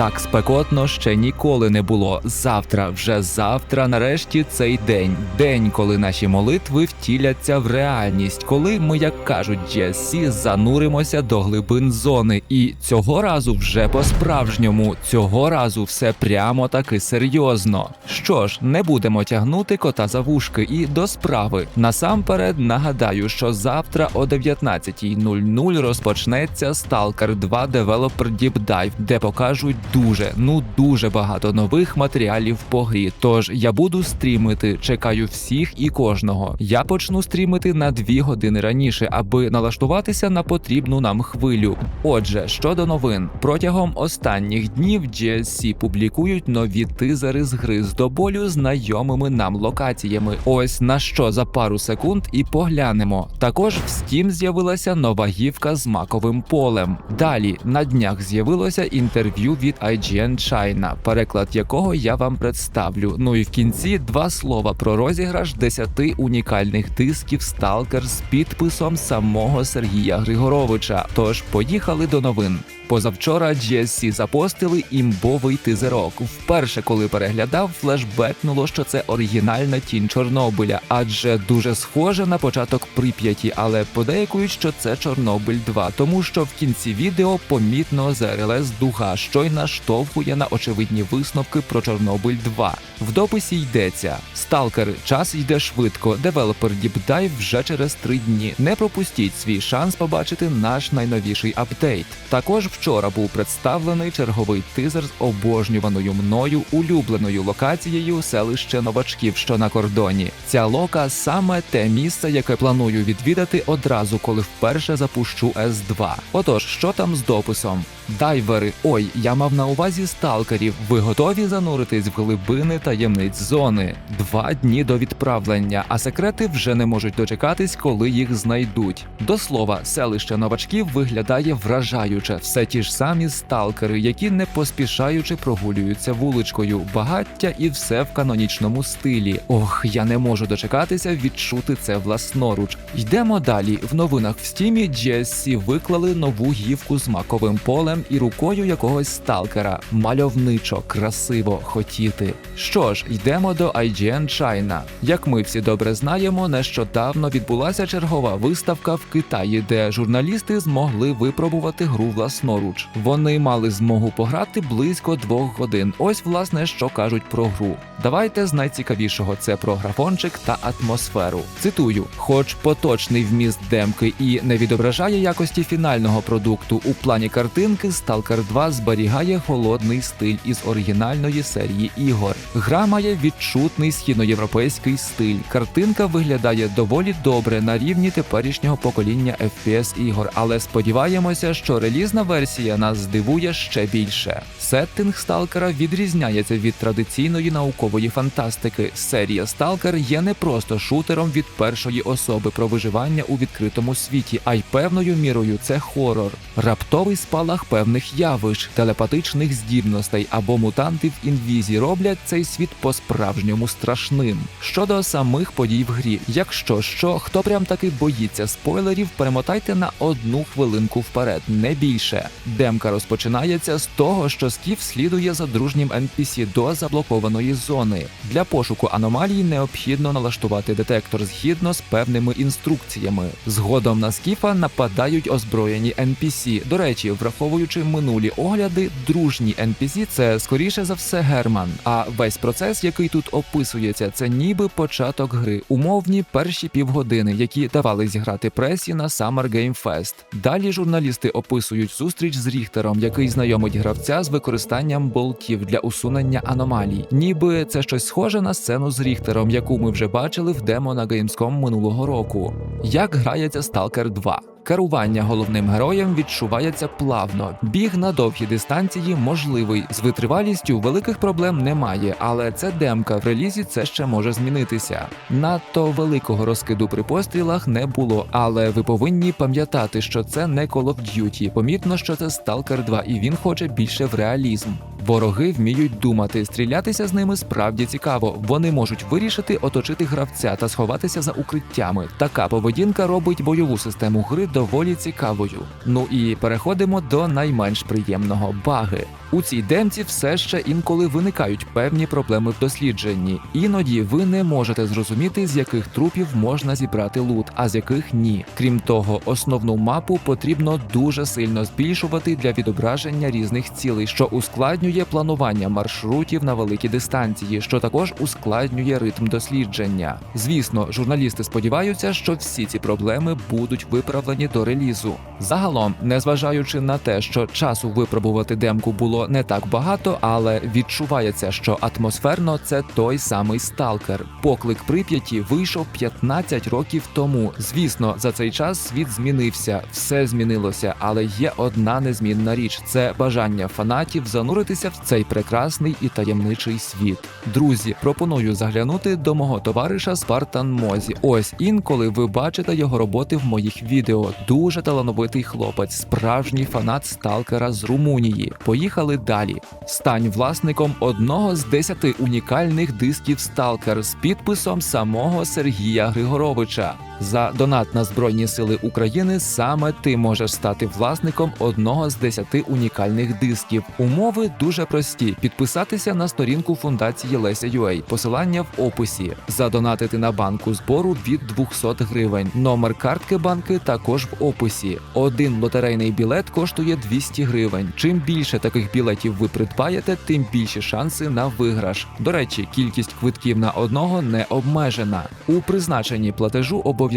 Так спекотно ще ніколи не було. Завтра, вже завтра, нарешті, цей день. День, коли наші молитви втіляться в реальність, коли ми, як кажуть, GSC, зануримося до глибин зони. І цього разу вже по-справжньому. Цього разу все прямо таки серйозно. Що ж, не будемо тягнути кота за вушки і до справи. Насамперед нагадаю, що завтра о 19.00 розпочнеться Stalker 2 Developer Deep Dive, де покажуть дуже, ну дуже багато нових матеріалів по грі. Тож я буду стрімити, чекаю всіх і кожного. Я почну стрімити на 2 години раніше, аби налаштуватися на потрібну нам хвилю. Отже, щодо новин, протягом останніх днів GSC публікують нові тизери з гри з до знайомими нам локаціями. Ось на що за пару секунд і поглянемо. Також в Steam з'явилася нова гівка з маковим полем. Далі на днях з'явилося інтерв'ю від IGN China, переклад якого я вам представлю. Ну і в кінці два слова про розіграш 10 унікальних дисків Stalker з підписом самого Сергія Григоровича. Тож поїхали до новин. Позавчора GSC запостили імбовий тизерок. Вперше, коли переглядав, флешбекнуло, що це оригінальна тінь Чорнобиля, адже дуже схоже на початок Прип'яті, але подейкують, що це Чорнобиль 2, тому що в кінці відео помітно ЗРЛС дуга, що й наштовхує на очевидні висновки про Чорнобиль 2. В дописі йдеться: Сталкер, час йде швидко. Девелопер Dive вже через три дні. Не пропустіть свій шанс побачити наш найновіший апдейт. Також вчора був представлений черговий тизер з обожнюваною мною улюбленою локацією селище новачків, що на кордоні. Ця лока саме те місце, яке планую відвідати одразу, коли вперше запущу С2. Отож, що там з дописом? Дайвери, ой, я мав на увазі сталкерів. Ви готові зануритись в глибини таємниць зони? Два дні до відправлення, а секрети вже не можуть дочекатись, коли їх знайдуть. До слова, селище новачків виглядає вражаюче. Все ті ж самі сталкери, які не поспішаючи прогулюються вуличкою, багаття і все в канонічному стилі. Ох, я не можу дочекатися відчути це власноруч. Йдемо далі. В новинах в стімі GSC виклали нову гівку з маковим полем і рукою якогось сталкера. Мальовничо, красиво хотіти. Що ж, йдемо до IGN China. Як ми всі добре знаємо, нещодавно відбулася чергова виставка в Китаї, де журналісти змогли випробувати гру власноруч. Вони мали змогу пограти близько двох годин. Ось власне що кажуть про гру. Давайте з найцікавішого це про графончик та атмосферу. Цитую: хоч поточний вміст демки і не відображає якості фінального продукту у плані картинки, Stalker 2 зберігає холодний стиль із оригінальної серії ігор. Гра має відчутний східноєвропейський стиль. Картинка виглядає доволі добре на рівні теперішнього покоління FPS ігор, але сподіваємося, що релізна версія нас здивує ще більше. Сеттинг Сталкера відрізняється від традиційної наукової фантастики. Серія Сталкер є не просто шутером від першої особи про виживання у відкритому світі, а й певною мірою це хорор, раптовий спалах певних явищ, телепатичних здібностей або мутанти в інвізі роблять цей світ по-справжньому страшним. Щодо самих подій в грі, якщо що, хто прям таки боїться спойлерів, перемотайте на одну хвилинку вперед, не більше. Демка розпочинається з того, що Скіф слідує за дружнім NPC до заблокованої зони. Для пошуку аномалій необхідно налаштувати детектор згідно з певними інструкціями. Згодом на Скіфа нападають озброєні NPC. До речі, враховуючи минулі огляди, дружні NPC – це скоріше за все Герман. А весь процес, який тут описується, це ніби початок гри, умовні перші півгодини, які давали зіграти пресі на Summer Game Fest. Далі журналісти описують зустріч з Ріхтером, який знайомить гравця з використанням болтів для усунення аномалій. Ніби це щось схоже на сцену з Ріхтером, яку ми вже бачили в демо на Gamescom минулого року. Як грається Stalker 2? Керування головним героєм відчувається плавно. Біг на довгі дистанції можливий. З витривалістю великих проблем немає, але це демка в релізі це ще може змінитися. Надто великого розкиду при пострілах не було, але ви повинні пам'ятати, що це не Call of Duty. Помітно, що це Stalker 2, і він хоче більше в реалізм. Вороги вміють думати, стрілятися з ними справді цікаво. Вони можуть вирішити оточити гравця та сховатися за укриттями. Така поведінка робить бойову систему гри доволі цікавою. Ну і переходимо до найменш приємного баги. У цій демці все ще інколи виникають певні проблеми в дослідженні. Іноді ви не можете зрозуміти, з яких трупів можна зібрати лут, а з яких ні. Крім того, основну мапу потрібно дуже сильно збільшувати для відображення різних цілей, що ускладнює планування маршрутів на великі дистанції, що також ускладнює ритм дослідження. Звісно, журналісти сподіваються, що всі ці проблеми будуть виправлені до релізу. Загалом, незважаючи на те, що часу випробувати демку було не так багато, але відчувається, що атмосферно це той самий сталкер. Поклик Прип'яті вийшов 15 років тому. Звісно, за цей час світ змінився, все змінилося, але є одна незмінна річ: це бажання фанатів зануритися в цей прекрасний і таємничий світ. Друзі, пропоную заглянути до мого товариша Спартан Мозі. Ось інколи ви бачите його роботи в моїх відео. Дуже талановитий хлопець, справжній фанат сталкера з Румунії. Поїхали далі. Стань власником одного з десяти унікальних дисків Сталкер з підписом самого Сергія Григоровича. За донат на Збройні Сили України саме ти можеш стати власником одного з десяти унікальних дисків. Умови дуже прості: підписатися на сторінку фундації Леся UA, посилання в описі, задонатити на банку збору від 200 гривень. Номер картки банки також в описі. Один лотерейний білет коштує 200 гривень. Чим більше таких білетів ви придбаєте, тим більші шанси на виграш. До речі, кількість квитків на одного не обмежена. У призначенні платежу обов'язково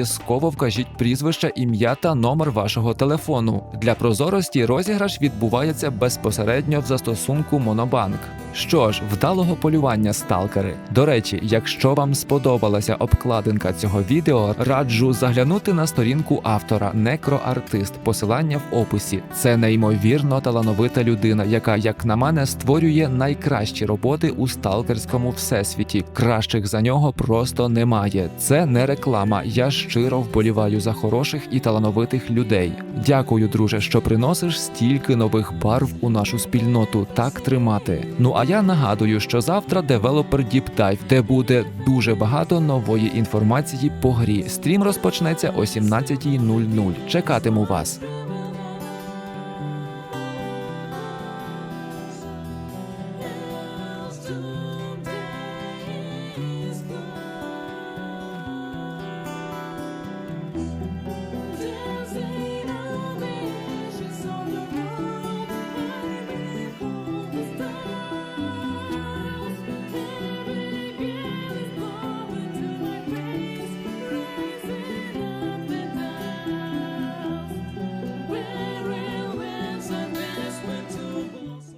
вкажіть прізвище, ім'я та номер вашого телефону. Для прозорості розіграш відбувається безпосередньо в застосунку Монобанк. Що ж, вдалого полювання сталкери. До речі, якщо вам сподобалася обкладинка цього відео, раджу заглянути на сторінку автора Некроартист. Посилання в описі. Це неймовірно талановита людина, яка, як на мене, створює найкращі роботи у сталкерському всесвіті. Кращих за нього просто немає. Це не реклама. Я щиро вболіваю за хороших і талановитих людей. Дякую, друже, що приносиш стільки нових барв у нашу спільноту. Так тримати. Ну а я нагадую, що завтра девелопер Dive, де буде дуже багато нової інформації по грі. Стрім розпочнеться о 17.00. Чекатиму вас.